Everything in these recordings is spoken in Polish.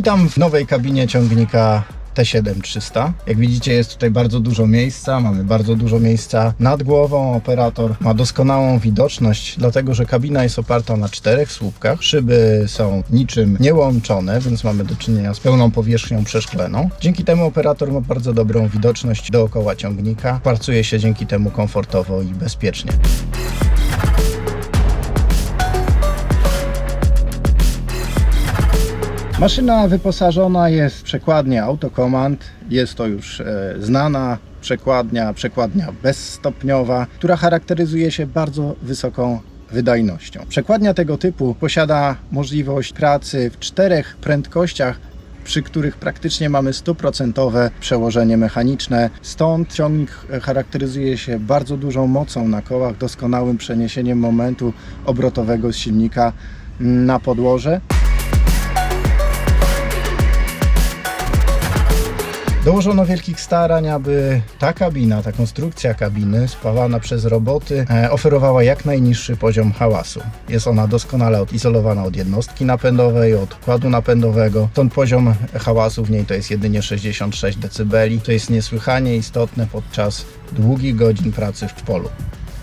Witam w nowej kabinie ciągnika T7300. Jak widzicie jest tutaj bardzo dużo miejsca, mamy bardzo dużo miejsca nad głową. Operator ma doskonałą widoczność, dlatego że kabina jest oparta na czterech słupkach. Szyby są niczym niełączone, więc mamy do czynienia z pełną powierzchnią przeszkleną. Dzięki temu operator ma bardzo dobrą widoczność dookoła ciągnika. Pracuje się dzięki temu komfortowo i bezpiecznie. Maszyna wyposażona jest w przekładnię autokomand. Jest to już e, znana przekładnia, przekładnia bezstopniowa, która charakteryzuje się bardzo wysoką wydajnością. Przekładnia tego typu posiada możliwość pracy w czterech prędkościach przy których praktycznie mamy stuprocentowe przełożenie mechaniczne. Stąd ciągnik charakteryzuje się bardzo dużą mocą na kołach, doskonałym przeniesieniem momentu obrotowego z silnika na podłoże. Dołożono wielkich starań, aby ta kabina, ta konstrukcja kabiny spawana przez roboty e, oferowała jak najniższy poziom hałasu. Jest ona doskonale odizolowana od jednostki napędowej, od układu napędowego. Stąd poziom hałasu w niej to jest jedynie 66 dB. To jest niesłychanie istotne podczas długich godzin pracy w polu.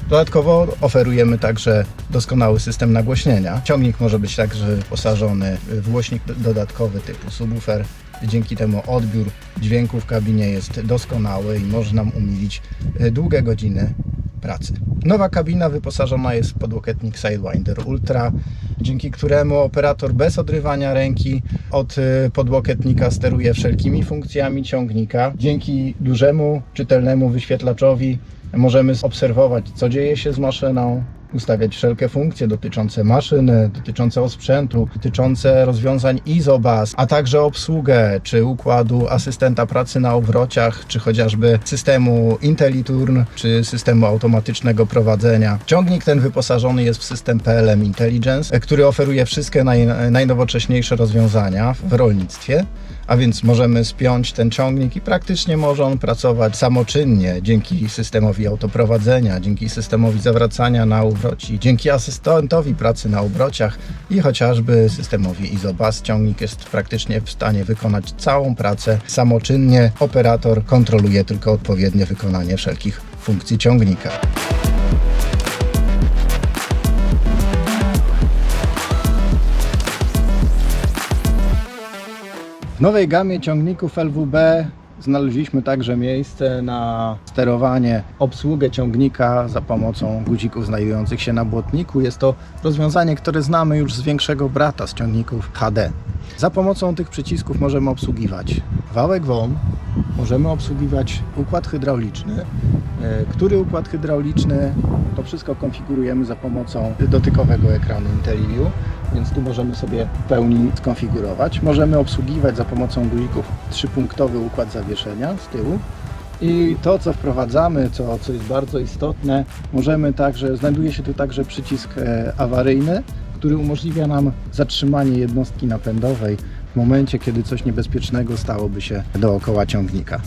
Dodatkowo oferujemy także doskonały system nagłośnienia. Ciągnik może być także wyposażony w głośnik dodatkowy typu subwoofer. Dzięki temu odbiór dźwięku w kabinie jest doskonały i może nam umilić e, długie godziny pracy. Nowa kabina wyposażona jest w podłokietnik Sidewinder Ultra, dzięki któremu operator bez odrywania ręki od e, podłokietnika steruje wszelkimi funkcjami ciągnika. Dzięki dużemu, czytelnemu wyświetlaczowi możemy obserwować, co dzieje się z maszyną, ustawiać wszelkie funkcje dotyczące maszyny, dotyczące osprzętu, dotyczące rozwiązań ISOBAS, a także obsługę czy układu asystenta pracy na obwrociach, czy chociażby systemu IntelliTurn, czy systemu automatycznego prowadzenia. Ciągnik ten wyposażony jest w system PLM Intelligence, który oferuje wszystkie naj, najnowocześniejsze rozwiązania w rolnictwie. A więc możemy spiąć ten ciągnik i praktycznie może on pracować samoczynnie dzięki systemowi autoprowadzenia, dzięki systemowi zawracania na obroci, dzięki asystentowi pracy na obrociach i chociażby systemowi ISOBAS. Ciągnik jest praktycznie w stanie wykonać całą pracę samoczynnie. Operator kontroluje tylko odpowiednie wykonanie wszelkich funkcji ciągnika. W nowej gamie ciągników LWB znaleźliśmy także miejsce na sterowanie, obsługę ciągnika za pomocą guzików znajdujących się na błotniku. Jest to rozwiązanie, które znamy już z większego brata z ciągników HD. Za pomocą tych przycisków możemy obsługiwać wałek WOM, możemy obsługiwać układ hydrauliczny. E, Który układ hydrauliczny to wszystko konfigurujemy za pomocą dotykowego ekranu IntelliView, więc tu możemy sobie w pełni skonfigurować. Możemy obsługiwać za pomocą guzików trzypunktowy układ zawieszenia z tyłu. I to, co wprowadzamy, co, co jest bardzo istotne, możemy także, znajduje się tu także przycisk e, awaryjny, który umożliwia nam zatrzymanie jednostki napędowej w momencie, kiedy coś niebezpiecznego stałoby się dookoła ciągnika.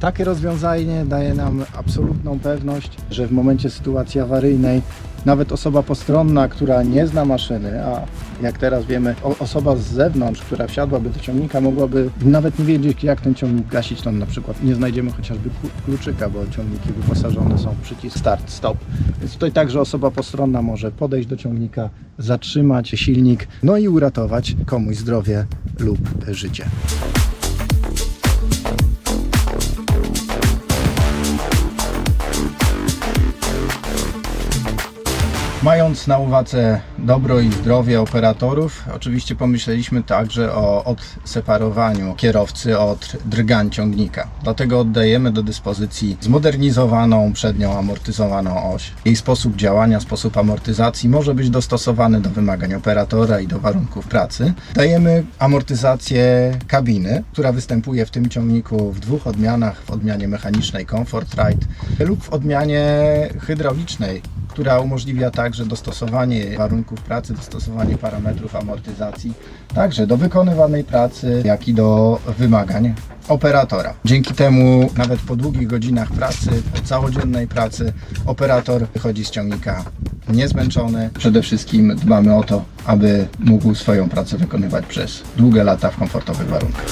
Takie rozwiązanie daje nam absolutną pewność, że w momencie sytuacji awaryjnej nawet osoba postronna, która nie zna maszyny, a jak teraz wiemy, osoba z zewnątrz, która wsiadłaby do ciągnika, mogłaby nawet nie wiedzieć, jak ten ciągnik gasić. Tam na przykład nie znajdziemy chociażby klu- kluczyka, bo ciągniki wyposażone są w przycisk start, stop. Więc tutaj także osoba postronna może podejść do ciągnika, zatrzymać silnik, no i uratować komuś zdrowie lub życie. Mając na uwadze dobro i zdrowie operatorów, oczywiście pomyśleliśmy także o odseparowaniu kierowcy od drgań ciągnika. Dlatego oddajemy do dyspozycji zmodernizowaną przednią amortyzowaną oś. Jej sposób działania, sposób amortyzacji może być dostosowany do wymagań operatora i do warunków pracy. Dajemy amortyzację kabiny, która występuje w tym ciągniku w dwóch odmianach, w odmianie mechanicznej Comfort Ride lub w odmianie hydraulicznej która umożliwia także dostosowanie warunków pracy, dostosowanie parametrów amortyzacji, także do wykonywanej pracy, jak i do wymagań operatora. Dzięki temu nawet po długich godzinach pracy, po całodziennej pracy operator wychodzi z ciągnika niezmęczony. Przede wszystkim dbamy o to, aby mógł swoją pracę wykonywać przez długie lata w komfortowych warunkach.